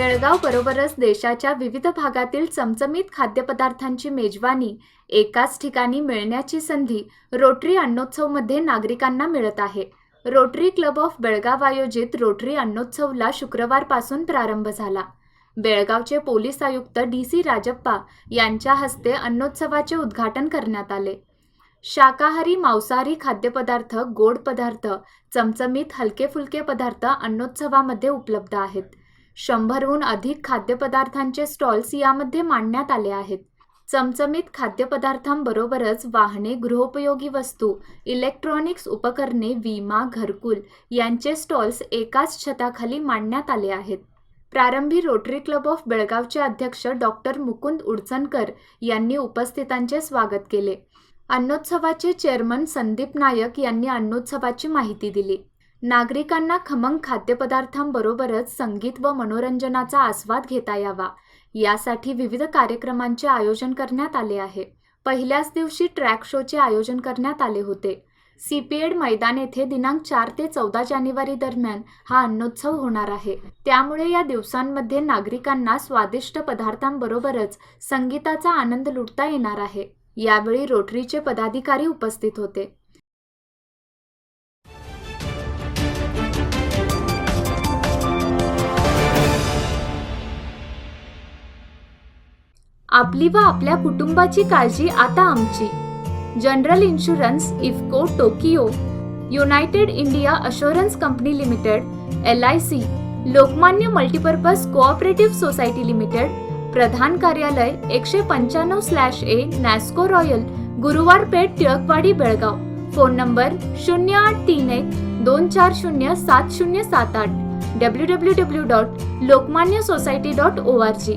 बेळगाव बरोबरच देशाच्या विविध भागातील चमचमीत खाद्यपदार्थांची मेजवानी एकाच ठिकाणी मिळण्याची संधी रोटरी अन्नोत्सवमध्ये नागरिकांना मिळत आहे. रोटरी क्लब ऑफ बेळगाव आयोजित रोटरी अन्नोत्सवला शुक्रवारपासून प्रारंभ झाला. बेळगावचे पोलीस आयुक्त डी सी राजप्पा यांच्या हस्ते अन्नोत्सवाचे उद्घाटन करण्यात आले. शाकाहारी मांसाहारी खाद्यपदार्थ गोड पदार्थ चमचमीत हलके फुलके पदार्थ अन्नोत्सवामध्ये उपलब्ध आहेत. शंभरहून अधिक खाद्यपदार्थांचे स्टॉल्स यामध्ये मांडण्यात आले आहेत. चमचमीत खाद्यपदार्थांबरोबरच वाहने गृहोपयोगी वस्तू इलेक्ट्रॉनिक्स उपकरणे विमा घरकुल यांचे स्टॉल्स एकाच छताखाली मांडण्यात आले आहेत. प्रारंभी रोटरी क्लब ऑफ बेळगावचे अध्यक्ष डॉक्टर मुकुंद उडचणकर यांनी उपस्थितांचे स्वागत केले. अन्नोत्सवाचे चेअरमन संदीप नायक यांनी अन्नोत्सवाची माहिती दिली. नागरिकांना खमंग खाद्यपदार्थांबरोबरच संगीत व मनोरंजनाचा आस्वाद घेता यावा. यासाठी विविध कार्यक्रमांचे आयोजन करण्यात आले आहे. पहिल्याच दिवशी ट्रॅक शोचे आयोजन करण्यात आले होते. सीपीएड मैदान येथे दिनांक चार ते चौदा जानेवारी दरम्यान हा अन्नोत्सव होणार आहे. त्यामुळे या दिवसांमध्ये नागरिकांना स्वादिष्ट पदार्थांबरोबरच संगीताचा आनंद लुटता येणार आहे. यावेळी रोटरीचे पदाधिकारी उपस्थित होते. आपली व आपल्या कुटुंबाची काळजी आता आमची. General insurance IFFCO Tokio united India assurance company limited L I C Lokmanya multipurpose cooperative society limited प्रधान कार्यालय एकशे पंच्याण्णव slash A Nasco royal Guruwar Peth Tilakwadi Belgaum. Phone number शून्य आठ तीन एक दोन चार शून्य सात शून्य सात आठ W W W dot Lokmanya society dot O R G.